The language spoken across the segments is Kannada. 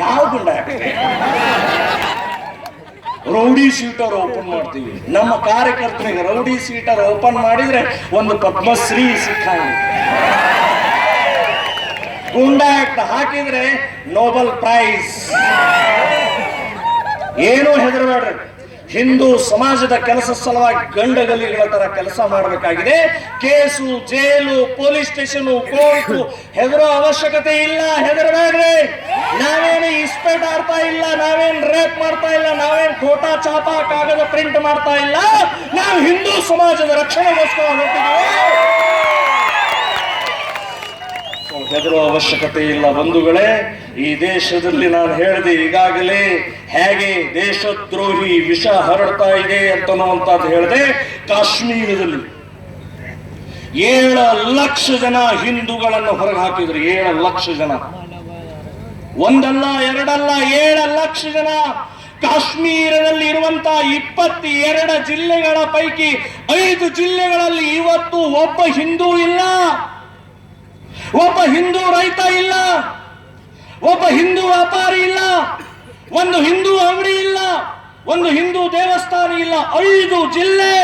ಯಾವ ಗುಂಡ ರೌಡಿ ಸೀಟರ್ ಓಪನ್ ಮಾಡ್ತೀವಿ. ನಮ್ಮ ಕಾರ್ಯಕರ್ತರಿಗೆ ರೌಡಿ ಸೀಟರ್ ಓಪನ್ ಮಾಡಿದ್ರೆ ಒಂದು ಪದ್ಮಶ್ರೀ ಸಿಕ್ಕಂಗೆ. ಗುಂಡ ಹಾಕಿದ್ರೆ ನೋಬಲ್ ಪ್ರೈಸ್ ಏನು ಹೆದರಬೇಡ್ರಿ. ಹಿಂದೂ ಸಮಾಜದ ಕೆಲಸ ಸಲುವಾಗಿ ಗಂಡಗಲಿಗಳ ತರ ಕೆಲಸ ಮಾಡಬೇಕಾಗಿದೆ. Case, jail, police station, court, ಹೆದರೋ ಅವಶ್ಯಕತೆ ಇಲ್ಲ, ಹೆದರಬೇಡ್ರಿ. ನಾವೇನು ಇಸ್ಪೇಟ್ ಆಡ್ತಾ ಇಲ್ಲ, ನಾವೇನ್ ರೇಪ್ ಮಾಡ್ತಾ ಇಲ್ಲ, ನಾವೇನ್ ಖೋಟಾ ಚಾಪಾ ಕಾಗದ ಪ್ರಿಂಟ್ ಮಾಡ್ತಾ ಇಲ್ಲ. ನಾವು ಹಿಂದೂ ಸಮಾಜದ ರಕ್ಷಣೆಗೋಸ್ಕರ ಹೊರಟಿದ್ದೀವಿ. ಹೆದರುವ ಅವಶ್ಯಕತೆ ಇಲ್ಲ ಬಂಧುಗಳೇ, ಈ ದೇಶದಲ್ಲಿ ನಾನು ಹೇಳಿದೆ ಈಗಾಗಲೇ ಹೇಗೆ ದೇಶದ್ರೋಹಿ ವಿಷ ಹರಡ್ತಾ ಇದೆ ಅಂತನ್ನುವಂಥದ್ದು ಹೇಳಿದೆ ಕಾಶ್ಮೀರದಲ್ಲಿ. ಏಳು ಲಕ್ಷ ಜನ ಹಿಂದೂಗಳನ್ನು ಹೊರಗೆ ಹಾಕಿದ್ರು, ಏಳು ಲಕ್ಷ ಜನ. ಒಂದಲ್ಲ, ಎರಡಲ್ಲ, ಏಳು ಲಕ್ಷ ಜನ. ಕಾಶ್ಮೀರದಲ್ಲಿ ಇರುವಂತಹ ಇಪ್ಪತ್ತೆರಡು ಜಿಲ್ಲೆಗಳ ಪೈಕಿ ಐದು ಜಿಲ್ಲೆಗಳಲ್ಲಿ ಇವತ್ತು ಒಬ್ಬ ಹಿಂದೂ ಇಲ್ಲ. ಒಬ್ಬ ಹಿಂದೂ ರೈತ ಇಲ್ಲ, ಒಬ್ಬ ಹಿಂದೂ ವ್ಯಾಪಾರಿ ಇಲ್ಲ, ಒಂದು ಹಿಂದೂ ಅಂಗಡಿ ಇಲ್ಲ, ಒಂದು ಹಿಂದೂ ದೇವಸ್ಥಾನ ಇಲ್ಲ, ಐದು ಜಿಲ್ಲೆ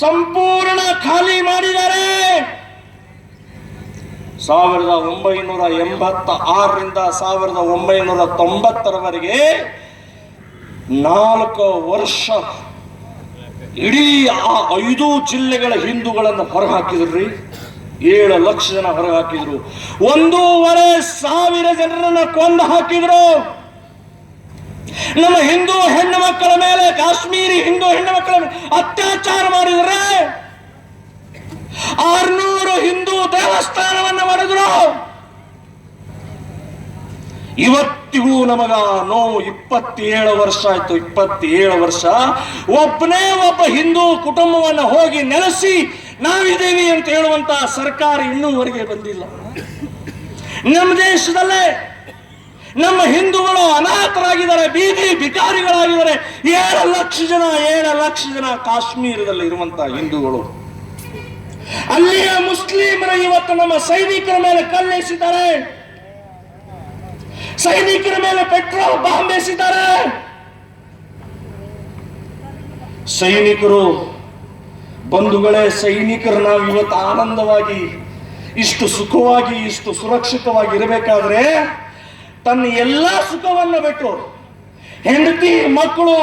ಸಂಪೂರ್ಣ ಖಾಲಿ ಮಾಡಿದ್ದಾರೆ. ಸಾವಿರದ ಒಂಬೈನೂರ ಎಂಬತ್ತ ಆರರಿಂದ ಸಾವಿರದ ಒಂಬೈನೂರ ತೊಂಬತ್ತರವರೆಗೆ ನಾಲ್ಕು ವರ್ಷ ಇಡೀ ಆ ಐದು ಜಿಲ್ಲೆಗಳ ಹಿಂದೂಗಳನ್ನು ಹೊರಹಾಕಿದ್ರಿ. ಏಳು ಲಕ್ಷ ಜನ ಹೊರಗೆ ಹಾಕಿದ್ರು. ಒಂದೂವರೆ ಸಾವಿರ ಜನರನ್ನ ಕೊಂದು ಹಾಕಿದ್ರು. ನಮ್ಮ ಹಿಂದೂ ಹೆಣ್ಣು ಮಕ್ಕಳ ಮೇಲೆ, ಕಾಶ್ಮೀರಿ ಹಿಂದೂ ಹೆಣ್ಣು ಮಕ್ಕಳ ಮೇಲೆ ಅತ್ಯಾಚಾರ ಮಾಡಿದ್ರೆ ಆರ್ನೂರು ಹಿಂದೂ ದೇವಸ್ಥಾನವನ್ನು ಮಾಡಿದ್ರು ಇವತ್ತಿಗೂ ನಮಗ ನೋವು ಇಪ್ಪತ್ತೇಳು ವರ್ಷ ಆಯ್ತು, ಇಪ್ಪತ್ತೇಳು ವರ್ಷ. ಒಬ್ಬನೇ ಒಬ್ಬ ಹಿಂದೂ ಕುಟುಂಬವನ್ನ ಹೋಗಿ ನೆಲೆಸಿ ನಾವಿದ್ದೀವಿ ಅಂತ ಹೇಳುವಂತ ಸರ್ಕಾರ ಇನ್ನೂವರೆಗೆ ಬಂದಿಲ್ಲ. ನಮ್ಮ ದೇಶದಲ್ಲೇ ನಮ್ಮ ಹಿಂದೂಗಳು ಅನಾಥರಾಗಿದ್ದಾರೆ, ಬೀದಿ ಬಿಕಾರಿಗಳಾಗಿದ್ದಾರೆ. ಏಳು ಲಕ್ಷ ಜನ, ಏಳು ಲಕ್ಷ ಜನ ಕಾಶ್ಮೀರದಲ್ಲಿ ಇರುವಂತ ಹಿಂದೂಗಳು. ಅಲ್ಲಿಯ ಮುಸ್ಲಿಮರ ಇವತ್ತು ನಮ್ಮ ಸೈನಿಕರ ಮೇಲೆ ಕಲ್ಲೆಸಿದ್ದಾರೆ. ಸೈನಿಕರ ಮೇಲೆ ಪೆಟ್ರೋಲ್ ಬಾಂಬ್ ಎಸಿದ್ದಾರೆ. ಸೈನಿಕರು, ಬಂಧುಗಳೇ, ಸೈನಿಕರು, ನಾವು ಇವತ್ತು ಆನಂದವಾಗಿ, ಇಷ್ಟು ಸುಖವಾಗಿ, ಇಷ್ಟು ಸುರಕ್ಷಿತವಾಗಿ ಇರಬೇಕಾದ್ರೆ, ತನ್ನ ಎಲ್ಲ ಸುಖವನ್ನ ಬಿಟ್ಟು, ಹೆಂಡತಿ, ಮಕ್ಕಳು,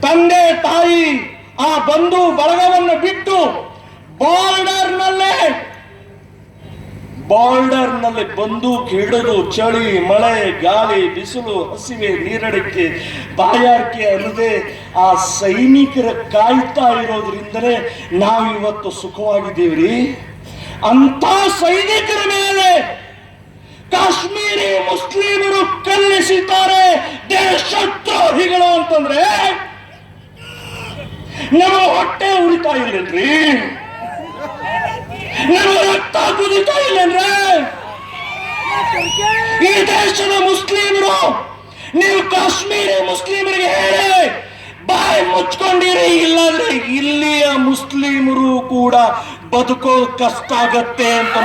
ತಂದೆ, ತಾಯಿ, ಆ ಬಂಧು ಬಳಗವನ್ನು ಬಿಟ್ಟು ನಲ್ಲೇ ಬಾರ್ಡರ್ನಲ್ಲಿ ಬಂದೂಕ್ ಹಿಡಿದು ಚಳಿ, ಮಳೆ, ಗಾಳಿ, ಬಿಸಿಲು, ಹಸಿವೆ, ನೀರಡಿಕೆ, ಬಾಯಾರಿಕೆ ಅಲ್ಲದೆ ಆ ಸೈನಿಕರ ಕಾಯ್ತಾ ಇರೋದ್ರಿಂದಲೇ ನಾವು ಇವತ್ತು ಸುಖವಾಗಿದ್ದೀವ್ರಿ. ಅಂತ ಸೈನಿಕರ ಮೇಲೆ ಕಾಶ್ಮೀರಿ ಮುಸ್ಲಿಮರು ಕಲ್ಲಿಸಿದ್ದಾರೆ ದೇಶದ್ರೋಹಿಗಳು ಅಂತಂದ್ರೆ. ನಮ್ಮ ಹೊಟ್ಟೆ ಉರಿತಾ ಇಲ್ಲನ್ರಿ ನಮ್ಮ ರಕ್ತ ಕುದಿತಾ ಇಲ್ಲಂದ್ರೆ? ಈ ದೇಶದ ಮುಸ್ಲಿಮರು, ನೀವು ಕಾಶ್ಮೀರಿ ಮುಸ್ಲಿಮರಿಗೆ ಹೇಳಿ, ಬಾಯಿ ಮುಚ್ಕೊಂಡಿರಿ, ಇಲ್ಲಾಂದ್ರೆ ಇಲ್ಲಿಯ ಮುಸ್ಲಿಮರು ಕೂಡ ಬದುಕೋ ಕಷ್ಟ ಆಗತ್ತೆ ಅಂತ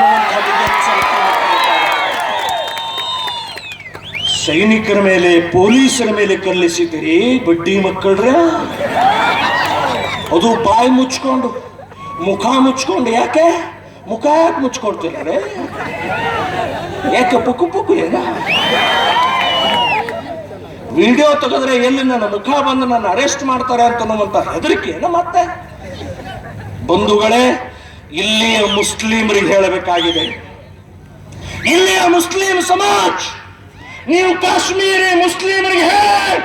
ಸೈನಿಕರ ಮೇಲೆ, ಪೊಲೀಸರ ಮೇಲೆ ಕಲ್ಲಿಸಿದಿರಿ ಬಡ್ಡಿ ಮಕ್ಕಳ್ರ? ಅದು ಬಾಯಿ ಮುಚ್ಕೊಂಡು, ಮುಖ ಮುಚ್ಕೊಂಡು ಯಾಕೆ? ಮುಖ ಮುಚ್ಕೊಳ್ತಿದ್ದಾರೆ ಯಾಕೆ ಪುಕ್ಕು ಪುಕ್ಕು ಏನ? ವಿಡಿಯೋ ತೆಗೆದ್ರೆ ಎಲ್ಲಿ ನನ್ನ ಮುಖ ಬಂದು ನನ್ನ ಅರೆಸ್ಟ್ ಮಾಡ್ತಾರೆ ಅಂತ ಅನ್ನುವಂತ ಹೆದರಿಕೆ ಏನ ಮತ್ತೆ? ಬಂಧುಗಳೇ, ಇಲ್ಲಿಯ ಮುಸ್ಲಿಮರಿಗೆ ಹೇಳಬೇಕಾಗಿದೆ. ಇಲ್ಲಿಯ ಮುಸ್ಲಿಂ ಸಮಾಜ್, ನೀವು ಕಾಶ್ಮೀರಿ ಮುಸ್ಲಿಮರಿಗೆ ಹೇಳಿ.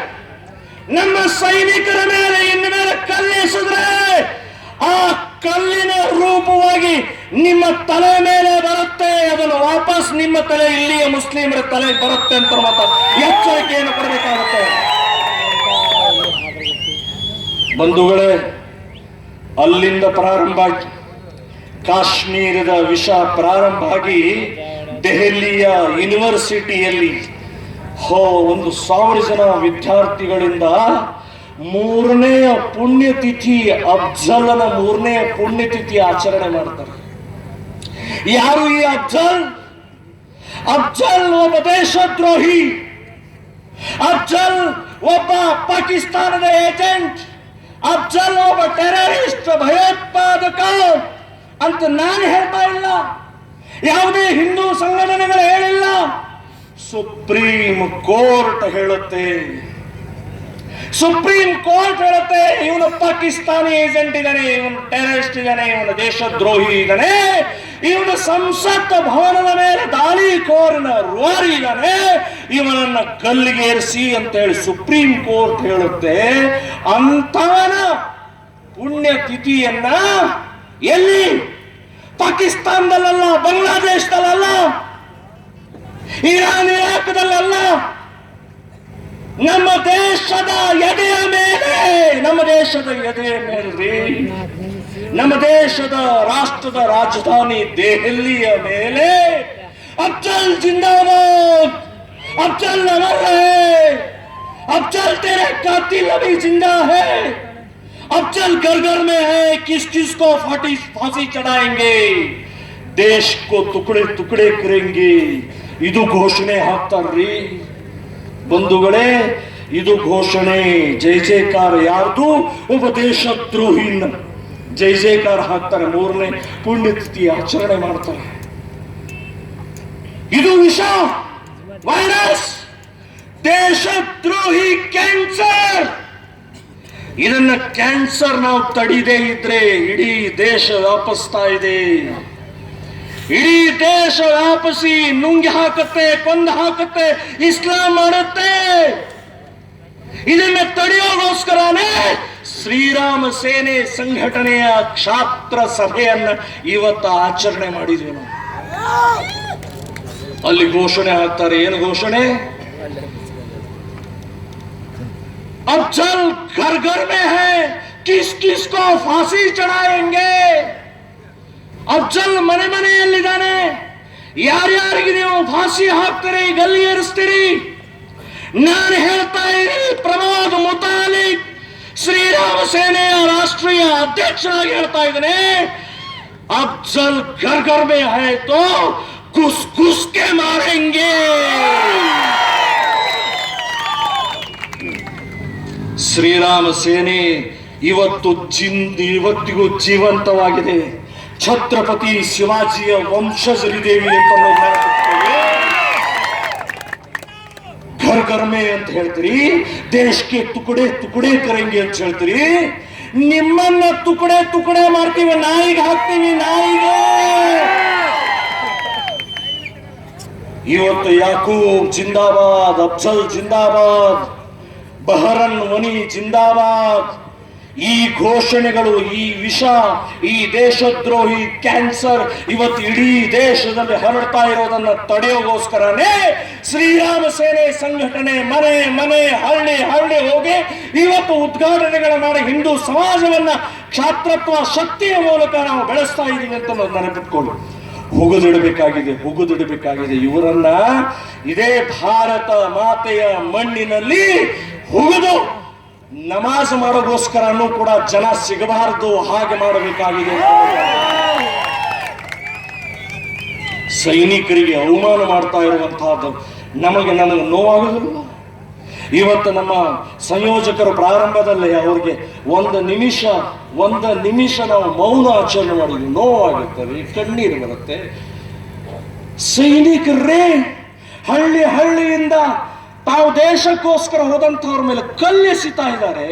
ನಮ್ಮ ಸೈನಿಕರ ಮೇಲೆ ಇನ್ನು ಮೇಲೆ ಕಲ್ಲಿಸಿದ್ರೆ ಆ ಕಲ್ಲಿನ ರೂಪವಾಗಿ ನಿಮ್ಮ ತಲೆ ಮೇಲೆ ಬರುತ್ತೆ, ಅದನ್ನು ವಾಪಸ್ ನಿಮ್ಮ ತಲೆ ಇಲ್ಲಿಯ ಮುಸ್ಲಿಮರ ತಲೆ ಬರುತ್ತೆ ಅಂತ ಮಾತ. ಎಚ್ಚರಿಕೆಯನ್ನು ಕೊಡಬೇಕಾಗುತ್ತೆ. ಬಂಧುಗಳೇ, ಅಲ್ಲಿಂದ ಪ್ರಾರಂಭ ಆಗಿ ಕಾಶ್ಮೀರದ ವಿಷ ಪ್ರಾರಂಭ ಆಗಿ ದೆಹಲಿಯ ಯೂನಿವರ್ಸಿಟಿಯಲ್ಲಿ ಹೋ, ಒಂದು ಸಾವಿರ ಜನ ವಿದ್ಯಾರ್ಥಿಗಳಿಂದ ಮೂರನೆಯ ಪುಣ್ಯತಿಥಿ, ಅಫ್ಜಲನ ಮೂರನೆಯ ಪುಣ್ಯತಿಥಿ ಆಚರಣೆ ಮಾಡ್ತಾರೆ. ಯಾರು ಈ ಅಫ್ಜಲ್? ಅಫ್ಜಲ್ ಒಬ್ಬ ದೇಶದ್ರೋಹಿ. ಅಫ್ಜಲ್ ಒಬ್ಬ ಪಾಕಿಸ್ತಾನದ ಏಜೆಂಟ್. ಅಫ್ಜಲ್ ಒಬ್ಬ ಟೆರರಿಸ್ಟ್, ಭಯೋತ್ಪಾದಕ ಅಂತ ನಾನು ಹೇಳ್ತಾ ಇಲ್ಲ. ಯಾವುದೇ ಹಿಂದೂ ಸಂಘಟನೆಗಳು ಹೇಳಿಲ್ಲ. ಸುಪ್ರೀಂ ಕೋರ್ಟ್ ಹೇಳುತ್ತೆ. ಸುಪ್ರೀಂ ಕೋರ್ಟ್ ಹೇಳುತ್ತೆ, ಇವನು ಪಾಕಿಸ್ತಾನಿ ಏಜೆಂಟ್ ಇದ್ದಾನೆ, ಇವನು ಟೆರರಿಸ್ಟ್ ಇದ್ದಾನೆ, ಇವನು ದೇಶದ್ರೋಹಿ ಇದ್ದಾನೆ, ಇವನು ಸಂಸತ್ ಭವನದ ಮೇಲೆ ದಾಳಿ ಕೋರ್ನ ರುವಾರಿ ಇದ್ದಾನೆ, ಇವನನ್ನ ಕಲ್ಲಿಗೇರಿಸಿ ಅಂತ ಹೇಳಿ ಸುಪ್ರೀಂ ಕೋರ್ಟ್ ಹೇಳುತ್ತೆ. ಅಂತವನ ಪುಣ್ಯ ತಿಥಿಯನ್ನ ಎಲ್ಲಿ? ಪಾಕಿಸ್ತಾನದಲ್ಲ ಬಾಂಗ್ಲಾದೇಶದಲ್ಲ ಇರಾನ್ ಇರಾಕ್ದಲ್ಲ ನಮ್ಮ ದೇಶದ ಎದೆಯ ಮೇಲೆ ನಮ್ಮ ದೇಶದ ಎದೆಯ ಮೇಲೆ ನಮ್ಮ ದೇಶದ ರಾಷ್ಟ್ರದ ರಾಜಧಾನಿ ದೆಹಲಿಯ ಮೇಲೆ ಅಫ್ಜಲ್ ಜಿಂದಾಬಾದ್ ಅಫ್ಜಲ್ ಅಮರ್ है अफजल तेरे कातिल अभी जिंदा है अफजल घर घर में है किस किस को फांसी फांसी चढ़ाएंगे देश को टुकड़े टुकड़े करेंगे ಇದು ಘೋಷಣೆ ಹಾಕ್ತಾರ್ರಿ ಬಂಧುಗಳೇ, ಇದು ಘೋಷಣೆ. ಜೈ ಜಯಕಾರ ಯಾರ್ದು? ಉಪದೇಶ ದೇಶದ್ರೋಹಿನ ಜೈ ಜಯಕಾರ ಹಾಕ್ತಾರೆ, ಮೂರನೇ ಪುಣ್ಯತಿಥಿ ಆಚರಣೆ ಮಾಡ್ತಾರೆ. ಇದು ವಿಷ. ವೈರಸ್. ದೇಶದ್ರೋಹಿ ಕ್ಯಾನ್ಸರ್. ಇದನ್ನ ಕ್ಯಾನ್ಸರ್ ನಾವು ತಡಿದೇ ಇದ್ರೆ ಇಡೀ ದೇಶ ವ್ಯಾಪಿಸ್ತಾ ಇದೆ ಇಡೀ ದೇಶ ವ್ಯಾಪಿಸಿ ನುಂಗಿ ಹಾಕುತ್ತೆ ಕೊಂದು ಹಾಕುತ್ತೆ ಇಸ್ಲಾಂ ಮಾಡುತ್ತೆ ಇದನ್ನ ತಡೆಯೋಗೋಸ್ಕರನೇ ಶ್ರೀರಾಮ ಸೇನೆ ಸಂಘಟನೆಯ ಕ್ಷಾತ್ರ ಸಭೆಯನ್ನ ಇವತ್ತು ಆಚರಣೆ ಮಾಡಿದ್ವಿ ನಾವು ಅಲ್ಲಿ ಘೋಷಣೆ ಹಾಕ್ತಾರೆ ಏನು ಘೋಷಣೆ अफजल घर घर में है किस किस को फांसी चढ़ाएंगे ಅಫ್ಜಲ್ ಮನೆ ಮನೆಯಲ್ಲಿದ್ದಾನೆ. ಯಾರ್ಯಾರಿಗೆ ನೀವು ಫಾಸಿ ಹಾಕ್ತೀರಿ, ಗಲ್ಲಿ ಏರಿಸ್ತೀರಿ? ನಾನು ಹೇಳ್ತಾ ಇದ್ದೀನಿ ಪ್ರಮೋದ್ ಮುತಾಲಿಕ್ ಶ್ರೀರಾಮ ಸೇನೆಯ ರಾಷ್ಟ್ರೀಯ ಅಧ್ಯಕ್ಷರಾಗಿ ಹೇಳ್ತಾ ಇದ್ದೇನೆ. ಅಫ್ಜಲ್ ಘರ್ ಘರ್ ಮೇ ಹೈ ತೋ ಕುಸ್ ಕುಸ್ ಕೆ ಮಾರೆಂಗೆ. ಶ್ರೀರಾಮ ಸೇನೆ ಇವತ್ತು ಜಿಂದ್ ಇವತ್ತಿಗೂ ಜೀವಂತವಾಗಿದೆ. ಛತ್ರಪತಿ ಶಿವಾಜಿಯ ವಂಶಜರಿದೇವಿ ಅಂತ ನಾವು ನೆನಪಿಟ್ಕೊಳ್ಳಿ. ಘರ್ ಘರ್ ಅಂತ ಹೇಳ್ತೀರಿ, ದೇಶಕ್ಕೆ ತುಕಡೆ ತುಕಡೆ ಕರಂಗೆ ಅಂತ ಹೇಳ್ತೀರಿ. ನಿಮ್ಮನ್ನ ತುಕಡೆ ತುಕಡೆ ಮಾಡ್ತೀವಿ, ನಾಯಿಗೆ ಹಾಕ್ತೀವಿ, ನಾಯಿಗೆ. ಇವತ್ತು ಯಾಕೂಬ್ ಜಿಂದಾಬಾದ್, ಅಫ್ಜಲ್ ಜಿಂದಾಬಾದ್, ಬಹರನ್ ವನಿ ಜಿಂದಾಬಾದ್. ಈ ಘೋಷಣೆಗಳು, ಈ ವಿಷ, ಈ ದೇಶದ್ರೋಹಿ, ಕ್ಯಾನ್ಸರ್ ಇವತ್ತು ಇಡೀ ದೇಶದಲ್ಲಿ ಹರಡ್ತಾ ಇರೋದನ್ನ ತಡೆಯೋಗೋಸ್ಕರನೇ ಶ್ರೀರಾಮ ಸೇನೆ ಸಂಘಟನೆ ಮನೆ ಮನೆ, ಹಳ್ಳಿ ಹಳ್ಳಿ ಹೋಗಿ ಇವತ್ತು ಉದ್ಘಾಟನೆಗಳ ಮಾಡಿ ಹಿಂದೂ ಸಮಾಜವನ್ನ ಕ್ಷಾತ್ರತ್ವ ಶಕ್ತಿಯ ಮೂಲಕ ನಾವು ಬೆಳೆಸ್ತಾ ಇದ್ದೀವಿ ಅಂತ ನಾವು ನೆನಪಿಟ್ಕೊಂಡು ಹುಗುದಿಡಬೇಕಾಗಿದೆ ಹುಗುದಿಡಬೇಕಾಗಿದೆ. ಇವರನ್ನ ಇದೇ ಭಾರತ ಮಾತೆಯ ಮಣ್ಣಿನಲ್ಲಿ ಹುಗಿದು. ನಮಾಜ್ ಮಾಡೋಗೋಸ್ಕರನೂ ಕೂಡ ಜನ ಸಿಗಬಾರದು, ಹಾಗೆ ಮಾಡಬೇಕಾಗಿದೆ ಸೈನಿಕರಿಗೆ ಅವಮಾನ ಮಾಡ್ತಾ ಇರುವಂತಹದ್ದು ನಮಗೆ ನನಗೆ ನೋವಾಗುವುದಿಲ್ಲ. ಇವತ್ತು ನಮ್ಮ ಸಂಯೋಜಕರು ಪ್ರಾರಂಭದಲ್ಲೇ ಅವ್ರಿಗೆ ಒಂದು ನಿಮಿಷ ಒಂದು ನಿಮಿಷ ನಾವು ಮೌನ ಆಚರಣೆ ಮಾಡಿದ್ವಿ. ನೋವಾಗುತ್ತೆ ಕಣ್ಣೀರು ಬರುತ್ತೆ. ಸೈನಿಕರೇ, ಹಳ್ಳಿ ಹಳ್ಳಿಯಿಂದ ತಾವು ದೇಶಕ್ಕೋಸ್ಕರ ಹೋದಂಥವ್ರ ಮೇಲೆ ಕಲ್ಲೆಸಿತಾ ಇದ್ದಾರೆ,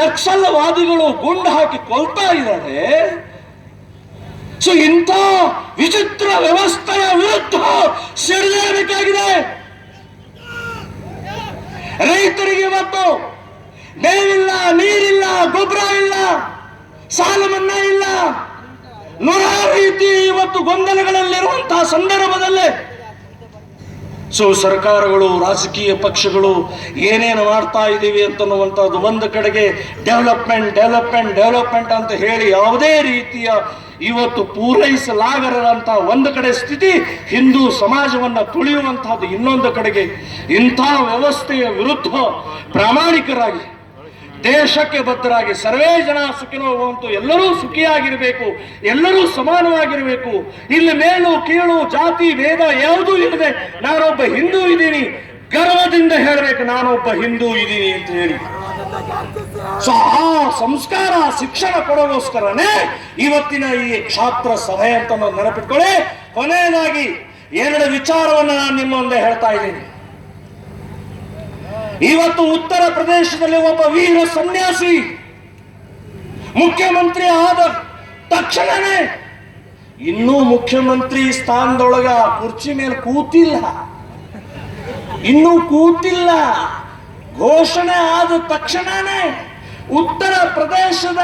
ನಕ್ಸಲವಾದಿಗಳು ಗುಂಡು ಹಾಕಿ ಕೊಲ್ತಾ ಇದ್ದಾರೆ. ಸೊ ಇಂಥ ವಿಚಿತ್ರ ವ್ಯವಸ್ಥೆಯ ವಿರುದ್ಧ ಸಿಡಿದೇಬೇಕಾಗಿದೆ ರೈತರಿಗೆ ಇವತ್ತು ಮೇವಿಲ್ಲ, ನೀರಿಲ್ಲ, ಗೊಬ್ಬರ ಇಲ್ಲ, ಸಾಲ ಮನ್ನಾ ಇಲ್ಲ. ನೂರಾರು ರೀತಿ ಇವತ್ತು ಗೊಂದಲಗಳಲ್ಲಿರುವಂತಹ ಸಂದರ್ಭದಲ್ಲೇ ಸೊ ಸರ್ಕಾರಗಳು, ರಾಜಕೀಯ ಪಕ್ಷಗಳು ಏನೇನು ಮಾಡ್ತಾ ಇದ್ದೀವಿ ಅಂತನ್ನುವಂಥದ್ದು ಒಂದು ಕಡೆಗೆ ಡೆವಲಪ್ಮೆಂಟ್ ಡೆವಲಪ್ಮೆಂಟ್ ಡೆವಲಪ್ಮೆಂಟ್ ಅಂತ ಹೇಳಿ ಯಾವುದೇ ರೀತಿಯ ಇವತ್ತು ಪೂರೈಸಲಾಗದಂತಹ ಒಂದು ಕಡೆ ಸ್ಥಿತಿ ಹಿಂದೂ ಸಮಾಜವನ್ನು ತುಳಿಯುವಂತಹದ್ದು ಇನ್ನೊಂದು ಕಡೆಗೆ ಇಂಥ ವ್ಯವಸ್ಥೆಯ ವಿರುದ್ಧ ಪ್ರಾಮಾಣಿಕರಾಗಿ ದೇಶಕ್ಕೆ ಬದ್ಧರಾಗಿ ಸರ್ವೇ ಜನ ಸುಖಿನೋ ಭವಂತು, ಎಲ್ಲರೂ ಸುಖಿಯಾಗಿರಬೇಕು, ಎಲ್ಲರೂ ಸಮಾನವಾಗಿರಬೇಕು. ಇಲ್ಲಿ ಮೇಲು, ಕೀಳು, ಜಾತಿ, ಭೇದ ಯಾವುದೂ ಇಲ್ಲದೆ ನಾನೊಬ್ಬ ಹಿಂದೂ ಇದ್ದೀನಿ. ಗರ್ವದಿಂದ ಹೇಳಬೇಕು, ನಾನೊಬ್ಬ ಹಿಂದೂ ಇದ್ದೀನಿ ಅಂತ ಹೇಳಿ. ಸೊ ಆ ಸಂಸ್ಕಾರ, ಶಿಕ್ಷಣ ಕೊಡೋಗೋಸ್ಕರನೇ ಇವತ್ತಿನ ಈ ಕ್ಷಾತ್ರ ಸಭೆ ಅಂತ ನೆನಪಿಟ್ಕೊಳ್ಳಿ. ಕೊನೆಯದಾಗಿ ಎರಡು ವಿಚಾರವನ್ನು ನಾನು ನಿಮ್ಮ ಮುಂದೆ ಹೇಳ್ತಾ ಇದ್ದೀನಿ. ಇವತ್ತು ಉತ್ತರ ಪ್ರದೇಶದಲ್ಲಿ ಒಬ್ಬ ವೀರ ಸನ್ಯಾಸಿ, ಮುಖ್ಯಮಂತ್ರಿ ಆದ ತಕ್ಷಣನೇ ಇನ್ನೂ ಮುಖ್ಯಮಂತ್ರಿ ಸ್ಥಾನದೊಳಗ ಕುರ್ಚಿ ಮೇಲೆ ಕೂತಿಲ್ಲ. ಇನ್ನೂ ಕೂತಿಲ್ಲ. ಘೋಷಣೆ ಆದ ತಕ್ಷಣನೇ ಉತ್ತರ ಪ್ರದೇಶದ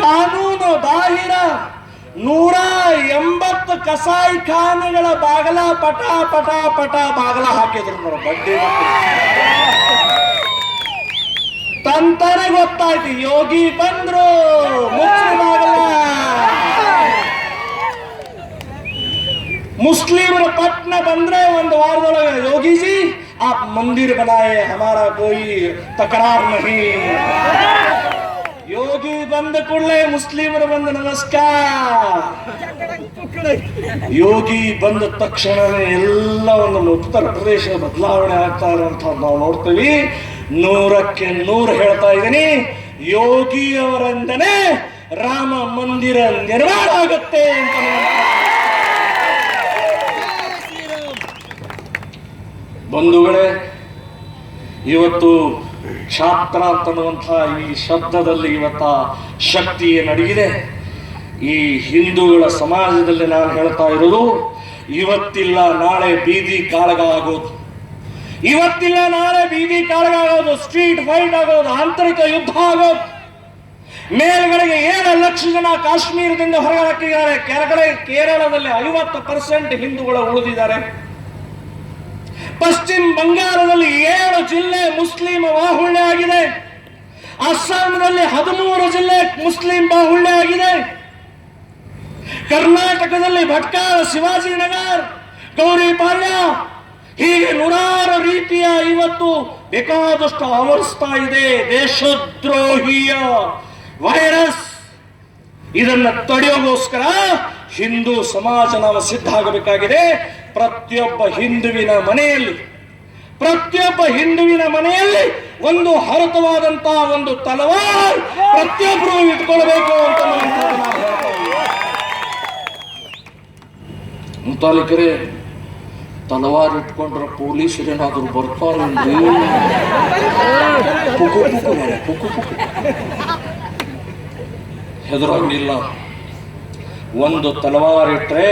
ಕಾನೂನು ಬಾಹಿರ ನೂರ ಎಂಬತ್ತು ಕಸಾಯಿ ಖಾನೆಗಳ ಬಾಗಲ ಪಟ ಪಟ ಪಟ ಬಾಗಲ ಹಾಕಿದ್ರು ನೋಡ, ಬಡ್ಡಿ. ತಂತಾನೆ ಗೊತ್ತಾಯ್ತು, ಯೋಗಿ ಬಂದ್ರು ಬಾಗಲ ಮುಸ್ಲಿಮರ ಪಟ್ನ ಬಂದ್ರೆ ಒಂದು ವಾರದೊಳಗೆ, ಯೋಗಿಜಿ, ಆ ಮಂದಿರ ಬನಾಯೆ ಹಮಾರ ಕೋಯಿ ತಕರಾರ್ ನಹಿ ಯೋಗಿ ಬಂದ ಕೂಡಲೇ ಮುಸ್ಲಿಮರು ಬಂದ ನಮಸ್ಕಾರ. ಯೋಗಿ ಬಂದ ತಕ್ಷಣವೇ ಎಲ್ಲ ಒಂದು ಉತ್ತರ ಪ್ರದೇಶ ಬದಲಾವಣೆ ಆಗ್ತಾ ಇರುವಂತ ನಾವು ನೋಡ್ತೀವಿ. ನೂರಕ್ಕೆ ನೂರು ಹೇಳ್ತಾ ಇದ್ದೀನಿ. ಯೋಗಿ ಅವರಿಂದನೇ ರಾಮ ಮಂದಿರ ನಿರ್ಮಾಣ ಆಗುತ್ತೆ ಅಂತ ಬಂಧುಗಳೇ, ಇವತ್ತು ಕ್ಷಾತ್ರ ಅಂತನ್ನುವಂತಹ ಈ ಶಬ್ದದಲ್ಲಿ ಇವತ್ತ ಶಕ್ತಿ ಏನಡಗಿದೆ ಈ ಹಿಂದೂಗಳ ಸಮಾಜದಲ್ಲಿ ನಾನು ಹೇಳ್ತಾ ಇರೋದು ಇವತ್ತಿಲ್ಲ, ನಾಳೆ ಬೀದಿ ಕಾಳಗ ಆಗೋದು. ಇವತ್ತಿಲ್ಲ, ನಾಳೆ ಬೀದಿ ಕಾಳಗ ಆಗೋದು. ಸ್ಟ್ರೀಟ್ ಫೈಟ್ ಆಗೋದು. ಆಂತರಿಕ ಯುದ್ಧ ಆಗೋದು. ಮೇಲ್ಗಡೆಗೆ ಏಳು ಲಕ್ಷ ಜನ ಕಾಶ್ಮೀರದಿಂದ ಹೊರಗೆ ಹಾಕಿದ್ದಾರೆ. ಕೆಳಗಡೆ ಕೇರಳದಲ್ಲಿ ಐವತ್ತು ಪರ್ಸೆಂಟ್ ಹಿಂದೂಗಳು ಉಳಿದಿದ್ದಾರೆ. ಪಶ್ಚಿಮ ಬಂಗಾಳದಲ್ಲಿ ಏಳು ಜಿಲ್ಲೆ ಮುಸ್ಲಿಂ ಬಾಹುಳ್ಯ ಆಗಿದೆ. ಅಸ್ಸಾಂನಲ್ಲಿ ಹದಿಮೂರು ಜಿಲ್ಲೆ ಮುಸ್ಲಿಂ ಬಾಹುಳ್ಯ ಆಗಿದೆ. ಕರ್ನಾಟಕದಲ್ಲಿ ಭಟ್ಕಳ ಶಿವಾಜಿನಗರ್ ಗೌರಿಪಾಳ್ಯ ಹೀಗೆ ನೂರಾರು ರೀತಿಯ ಇವತ್ತು ಬೇಕಾದಷ್ಟು ಆವರಿಸ್ತಾ ಇದೆ ದೇಶದ್ರೋಹಿಯ ವೈರಸ್. ಇದನ್ನ ತಡೆಯೋಗೋಸ್ಕರ ಹಿಂದೂ ಸಮಾಜ ನಾವು ಸಿದ್ಧ ಆಗಬೇಕಾಗಿದೆ. ಪ್ರತಿಯೊಬ್ಬ ಹಿಂದುವಿನ ಮನೆಯಲ್ಲಿ, ಪ್ರತಿಯೊಬ್ಬ ಹಿಂದುವಿನ ಮನೆಯಲ್ಲಿ ಒಂದು ಹರತವಾದಂತಹ ಒಂದು ತಲವಾರ್ ಪ್ರತಿಯೊಬ್ಬರು ಇಟ್ಕೊಳ್ಬೇಕು ಅಂತ ಮುಂತಾಲಿಕರೇ, ತಲವಾರ್ ಇಟ್ಕೊಂಡ್ರೆ ಪೊಲೀಸರೇನಾದ್ರೂ ಬರ್ತಾರೇನ್ರಿ ಪುಕು ಒಂದು ತಲವಾರ್ ಇಟ್ರೆ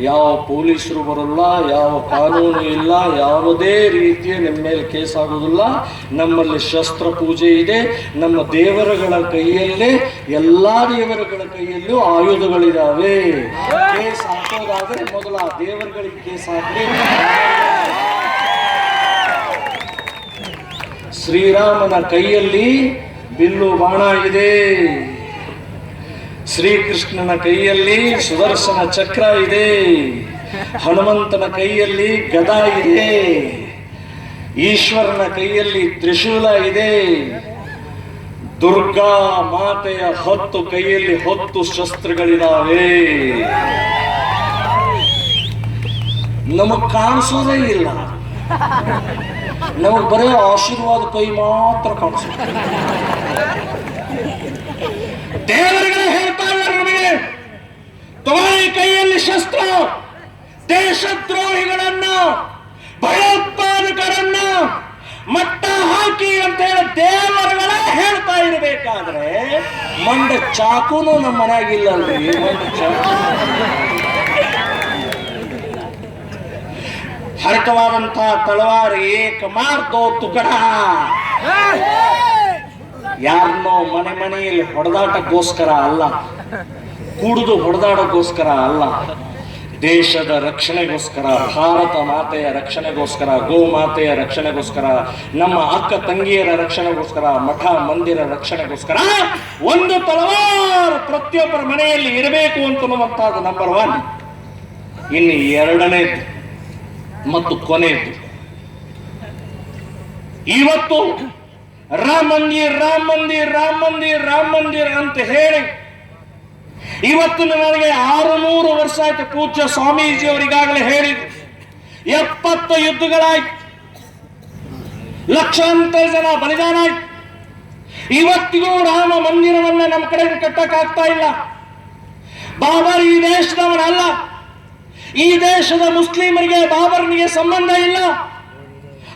ಯಾವ ಪೊಲೀಸರು ಬರಲ್ಲ, ಯಾವ ಕಾನೂನು ಇಲ್ಲ, ಯಾವುದೇ ರೀತಿಯ ನಿಮ್ಮ ಮೇಲೆ ಕೇಸ್ ಆಗೋದಿಲ್ಲ. ನಮ್ಮಲ್ಲಿ ಶಸ್ತ್ರ ಪೂಜೆ ಇದೆ. ನಮ್ಮ ದೇವರುಗಳ ಕೈಯಲ್ಲೇ, ಎಲ್ಲ ದೇವರುಗಳ ಕೈಯಲ್ಲೂ ಆಯುಧಗಳಿದಾವೆ. ಕೇಸ್ ಹಾಕೋದಾದರೆ ಮೊದಲ ದೇವರುಗಳಿಗೆ ಕೇಸ್ ಹಾಕಿ ಶ್ರೀರಾಮನ ಕೈಯಲ್ಲಿ ಬಿಲ್ಲು ಬಾಣ ಇದೆ. ಶ್ರೀಕೃಷ್ಣನ ಕೈಯಲ್ಲಿ ಸುದರ್ಶನ ಚಕ್ರ ಇದೆ. ಹನುಮಂತನ ಕೈಯಲ್ಲಿ ಗದಾ ಇದೆ. ಈಶ್ವರನ ಕೈಯಲ್ಲಿ ತ್ರಿಶೂಲ ಇದೆ. ದುರ್ಗಾ ಮಾತೆಯ ಹೊತ್ತು ಕೈಯಲ್ಲಿ ಹೊತ್ತು ಶಸ್ತ್ರಗಳಿದಾವೆ. ನಮಗ್ ಕಾಣಿಸೋದೇ ಇಲ್ಲ. ನಮಗ್ ಬರೀ ಆಶೀರ್ವಾದ ಕೈ ಮಾತ್ರ ಕಾಣಿಸುತ್ತೆ ದೇವರುಗಳೇ ಹೇಳ್ತಾ ಇದ್ದಾರೆ ನಮಗೆ ತಗೊಳ್ಳಿ ಕೈಯಲ್ಲಿ ಶಸ್ತ್ರ, ದೇಶದ್ರೋಹಿಗಳನ್ನ, ಭಯೋತ್ಪಾದಕರನ್ನ ಮಟ್ಟ ಹಾಕಿ ಅಂತ ಹೇಳಿ ದೇವರುಗಳೇ ಹೇಳ್ತಾ ಇರಬೇಕಾದ್ರೆ ಮಂಡ ಚಾಕುನು ನಮ್ಮ ಮನೆಯಾಗಿಲ್ಲಲ್ರಿ, ಮಂಡ ಚಾಕು. ಹರಕವಾದಂತಹ ತಳವಾರು ಏಕ ಮಾರ್ದೋ ತುಕಡ. ಯಾರನ್ನೋ ಮನೆ ಮನೆಯಲ್ಲಿ ಹೊಡೆದಾಟಕ್ಕೋಸ್ಕರ ಅಲ್ಲ ಕುಡಿದು ಹೊಡೆದಾಡೋಕ್ಕೋಸ್ಕರ ಅಲ್ಲ. ದೇಶದ ರಕ್ಷಣೆಗೋಸ್ಕರ, ಭಾರತ ಮಾತೆಯ ರಕ್ಷಣೆಗೋಸ್ಕರ, ಗೋ ಮಾತೆಯ ರಕ್ಷಣೆಗೋಸ್ಕರ, ನಮ್ಮ ಅಕ್ಕ ತಂಗಿಯರ ರಕ್ಷಣೆಗೋಸ್ಕರ, ಮಠ ಮಂದಿರ ರಕ್ಷಣೆಗೋಸ್ಕರ ಒಂದು ತಲವಾರು ಪ್ರತಿಯೊಬ್ಬರ ಮನೆಯಲ್ಲಿ ಇರಬೇಕು ಅಂತನ್ನುವಂತಹದ್ದು ನಂಬರ್ ಒನ್ ಇನ್ನು ಎರಡನೇದು ಮತ್ತು ಕೊನೆಯದು ಇವತ್ತು ರಾಮ ಮಂದಿರ್ ರಾಮ ಮಂದಿರ್ ರಾಮ ಮಂದಿರ್ ರಾಮ ಮಂದಿರ್ ಅಂತ ಹೇಳಿ ಇವತ್ತು ನನಗೆ ಆರುನೂರು ವರ್ಷ ಆಯ್ತು ಪೂಜ್ಯ ಸ್ವಾಮೀಜಿ ಅವರಿಗಾಗಲೇ ಹೇಳಿದ್ರು ಎಪ್ಪತ್ತು ಯುದ್ಧಗಳಾಯ್ತು. ಲಕ್ಷಾಂತರ ಜನ ಬಲಿದಾನ ಆಯ್ತು ಇವತ್ತಿಗೂ ರಾಮ ಮಂದಿರವನ್ನ ನಮ್ಮ ಕಡೆ ಕಟ್ಟಕ್ಕಾಗ್ತಾ ಇಲ್ಲ. ಬಾಬರ್ ಈ ದೇಶದವನಲ್ಲ. ಈ ದೇಶದ ಮುಸ್ಲಿಮರಿಗೆ ಬಾಬರ್ನಿಗೆ ಸಂಬಂಧ ಇಲ್ಲ.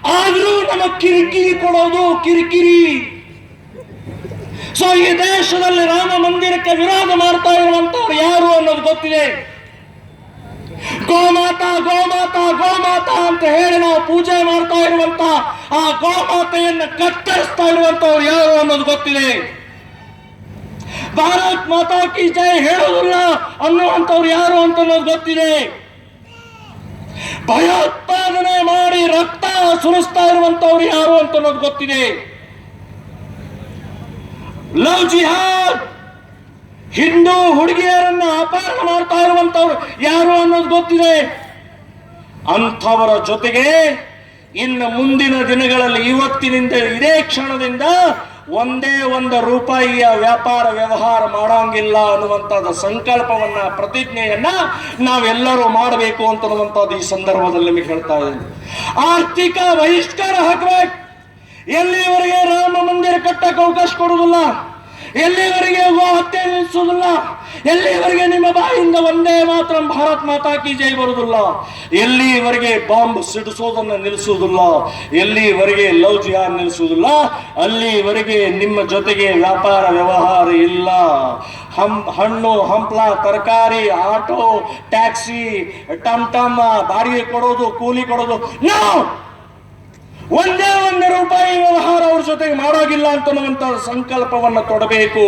ಆದರೂ ನಮ್ಮ ಕಿರಿಕಿರಿ ಕೊಡೋದು ಕಿರಿಕಿರಿ. ಸೊ ಈ ದೇಶದಲ್ಲಿ ರಾಮ ಮಂದಿರಕ್ಕೆ ವಿರೋಧ ಮಾಡ್ತಾ ಇರುವಂತವ್ರು ಯಾರು ಅನ್ನೋದು ಗೊತ್ತಿದೆ. ಗೋಮಾತಾ ಗೋಮಾತಾ ಗೋಮಾತಾ ಅಂತ ಹೇಳಿ ನಾವು ಪೂಜೆ ಮಾಡ್ತಾ ಇರುವಂತ ಆ ಗೋಮಾತೆಯನ್ನು ಕತ್ತರಿಸ್ತಾ ಇರುವಂತವ್ರು ಯಾರು ಅನ್ನೋದು ಗೊತ್ತಿದೆ. ಭಾರತ್ ಮಾತಾ ಕಿ ಜಯ ಹೇಳೋದಿಲ್ಲ ಅನ್ನುವಂಥವ್ರು ಯಾರು ಅಂತ ಅನ್ನೋದು ಗೊತ್ತಿದೆ. ಭಯೋತ್ಪಾದನೆ ಮಾಡಿ ರಕ್ತ ಸುರಿಸ್ತಾ ಇರುವಂತವ್ರು ಯಾರು ಅಂತ ಅನ್ನೋದು ಗೊತ್ತಿದೆ. ಲವ್ ಜಿಹಾದ್! ಹಿಂದೂ ಹುಡುಗಿಯರನ್ನ ಅಪಹರಣ ಮಾಡ್ತಾ ಇರುವಂತವ್ರು ಯಾರು ಅನ್ನೋದು ಗೊತ್ತಿದೆ? ಅಂಥವರ ಜೊತೆಗೆ ಇನ್ನು ಮುಂದಿನ ದಿನಗಳಲ್ಲಿ ಇವತ್ತಿನಿಂದ ಇದೇ ಕ್ಷಣದಿಂದ ಒಂದೇ ಒಂದು ರೂಪಾಯಿಯ ವ್ಯಾಪಾರ ವ್ಯವಹಾರ ಮಾಡೋಂಗಿಲ್ಲ ಅನ್ನುವಂಥದ್ದು ಸಂಕಲ್ಪವನ್ನ, ಪ್ರತಿಜ್ಞೆಯನ್ನ ನಾವೆಲ್ಲರೂ ಮಾಡಬೇಕು ಅಂತ ಅನ್ನುವಂಥದ್ದು ಈ ಸಂದರ್ಭದಲ್ಲಿ ನಿಮಗೆ ಹೇಳ್ತಾ ಇದ್ದೀನಿ. ಆರ್ಥಿಕ ಬಹಿಷ್ಕಾರ ಹಾಕಬೇಕು. ಎಲ್ಲಿವರೆಗೆ ಕಟ್ಟಕ್ಕೆ ಅವಕಾಶ ಕೊಡುವುದಿಲ್ಲ. ಎಲ್ಲಿವರೆಗೆ ಹತ್ಯೆ ನಿಲ್ಲಿಸುವುದಿಲ್ಲ ಎಲ್ಲಿವರೆಗೆ ನಿಮ್ಮ ಬಾಯಿಂದ ಒಂದೇ ಮಾತ್ರ ಭಾರತ್ ಮಾತಾ ಕಿ ಜೈ ಬರುವುದಿಲ್ಲ. ಎಲ್ಲಿವರೆಗೆ ಬಾಂಬ್ ಸಿಡಿಸೋದನ್ನ ನಿಲ್ಲಿಸುವುದಿಲ್ಲ. ಎಲ್ಲಿವರೆಗೆ ಲವ್ ಜಿಹಾದ್ ನಿಲ್ಲಿಸುವುದಿಲ್ಲ. ಅಲ್ಲಿವರೆಗೆ ನಿಮ್ಮ ಜೊತೆಗೆ ವ್ಯಾಪಾರ ವ್ಯವಹಾರ ಇಲ್ಲ. ಹಂ, ಹಣ್ಣು, ಹಂಪ್ಲ, ತರಕಾರಿ, ಆಟೋ, ಟ್ಯಾಕ್ಸಿ, ಟಮ್ ಟಮ್, ಬಾಡಿಗೆ ಕೊಡೋದು, ಕೂಲಿ ಕೊಡೋದು, ನೋ! ಒಂದೇ ಒಂದು ರೂಪಾಯಿ ವ್ಯವಹಾರ ಅವ್ರ ಜೊತೆಗೆ ಮಾಡೋಗಿಲ್ಲ ಅಂತನ್ನುವಂತ ಸಂಕಲ್ಪವನ್ನು ತೊಡಬೇಕು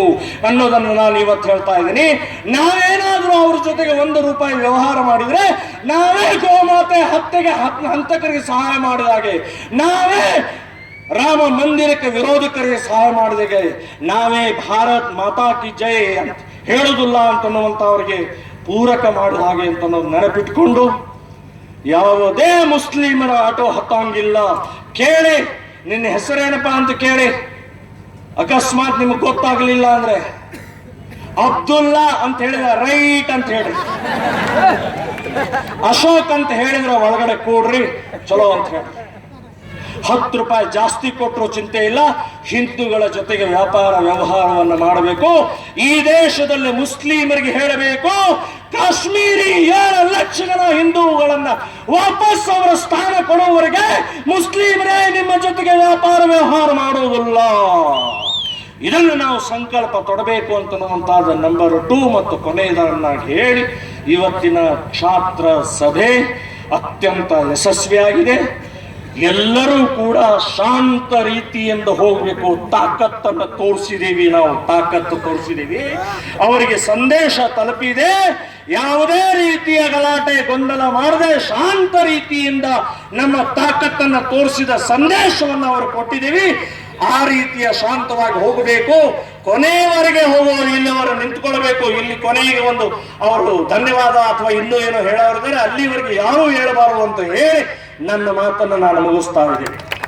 ಅನ್ನೋದನ್ನು ನಾನು ಇವತ್ತು ಹೇಳ್ತಾ ಇದ್ದೀನಿ. ನಾವೇನಾದ್ರೂ ಅವ್ರ ಜೊತೆಗೆ ಒಂದು ರೂಪಾಯಿ ವ್ಯವಹಾರ ಮಾಡಿದ್ರೆ ನಾವೇ ಗೋಮಾತೆ ಹತ್ಯೆಗೆ ಹತ್- ಹಂತಕರಿಗೆ ಸಹಾಯ ಮಾಡಿದ ಹಾಗೆ, ನಾವೇ ರಾಮ ಮಂದಿರಕ್ಕೆ ವಿರೋಧಕರಿಗೆ ಸಹಾಯ ಮಾಡಿದಾಗೆ ನಾವೇ ಭಾರತ್ ಮಾತಾ ಕಿ ಜೈ ಅಂತ ಹೇಳುದಿಲ್ಲ ಅಂತನ್ನುವಂಥವ್ರಿಗೆ ಪೂರಕ ಮಾಡಿದ ಹಾಗೆ ಅಂತ ನೆನಪಿಟ್ಕೊಂಡು ಯಾವುದೇ ಮುಸ್ಲಿಮರ ಆಟೋ ಹತ್ತಂಗಿಲ್ಲ. ಕೇಳಿ, ನಿನ್ನ ಹೆಸರೇನಪ್ಪ ಅಂತ ಕೇಳಿ. ಅಕಸ್ಮಾತ್ ನಿಮಗೆ ಗೊತ್ತಾಗ್ಲಿಲ್ಲ ಅಂದ್ರೆ, ಅಬ್ದುಲ್ಲಾ ಅಂತ ಹೇಳಿದ್ರೆ ರೈಟ್ ಅಂತ ಹೇಳಿ. ಅಶೋಕ್ ಅಂತ ಹೇಳಿದ್ರ ಒಳಗಡೆ ಕೂಡ್ರಿ, ಚಲೋ ಅಂತ ಹೇಳಿ. ಹತ್ತು ರೂಪಾಯಿ ಜಾಸ್ತಿ ಕೊಟ್ಟರು ಚಿಂತೆ ಇಲ್ಲ. ಹಿಂದೂಗಳ ಜೊತೆಗೆ ವ್ಯಾಪಾರ, ವ್ಯವಹಾರವನ್ನು ಮಾಡಬೇಕು. ಈ ದೇಶದಲ್ಲಿ ಮುಸ್ಲಿಮರಿಗೆ ಹೇಳಬೇಕು ಕಾಶ್ಮೀರಿ ಏಳು ಲಕ್ಷ ಜನ ಹಿಂದೂಗಳನ್ನ ವಾಪಸ್ ಅವರ ಸ್ಥಾನ ಕೊಡುವವರೆಗೆ ಮುಸ್ಲಿಮರೇ ನಿಮ್ಮ ಜೊತೆಗೆ ವ್ಯಾಪಾರ ವ್ಯವಹಾರ ಮಾಡುವುದಿಲ್ಲ. ಇದನ್ನು ನಾವು ಸಂಕಲ್ಪ ತೊಡಬೇಕು ಅಂತನ್ನುವಂತಾದ ನಂಬರ್ ಟೂ ಮತ್ತು ಕೊನೆಯದನ್ನಾಗಿ ಹೇಳಿ ಇವತ್ತಿನ ಕ್ಷಾತ್ರ ಸಭೆ ಅತ್ಯಂತ ಯಶಸ್ವಿಯಾಗಿದೆ. ಎಲ್ಲರೂ ಕೂಡ ಶಾಂತ ರೀತಿಯಿಂದ ಹೋಗಬೇಕು. ತಾಕತ್ತನ್ನು ತೋರಿಸಿದ್ದೀವಿ ನಾವು. ತಾಕತ್ತು ತೋರಿಸಿದ್ದೀವಿ. ಅವರಿಗೆ ಸಂದೇಶ ತಲುಪಿದೆ. ಯಾವುದೇ ರೀತಿಯ ಗಲಾಟೆ, ಗೊಂದಲ ಮಾಡದೆ ಶಾಂತ ರೀತಿಯಿಂದ ನಮ್ಮ ತಾಕತ್ತನ್ನು ತೋರಿಸಿದ ಸಂದೇಶವನ್ನು ಅವರು ಕೊಟ್ಟಿದ್ದೀವಿ. ಆ ರೀತಿಯ ಶಾಂತವಾಗಿ ಹೋಗಬೇಕು. ಕೊನೆಯವರೆಗೆ ಹೋಗುವವರು ಇಲ್ಲಿವರು ನಿಂತ್ಕೊಳ್ಬೇಕು. ಇಲ್ಲಿ ಕೊನೆಗೆ ಒಂದು ಅವರು ಧನ್ಯವಾದ ಅಥವಾ ಇನ್ನೂ ಏನೋ ಹೇಳೋರಿದ್ದಾರೆ, ಅಲ್ಲಿವರೆಗೆ ಯಾರೂ ಹೇಳಬಾರದು ಅಂತ ಹೇಳಿ ನನ್ನ ಮಾತನ್ನು ನಾನು ಮುಗಿಸ್ತಾ ಇದ್ದೇನೆ.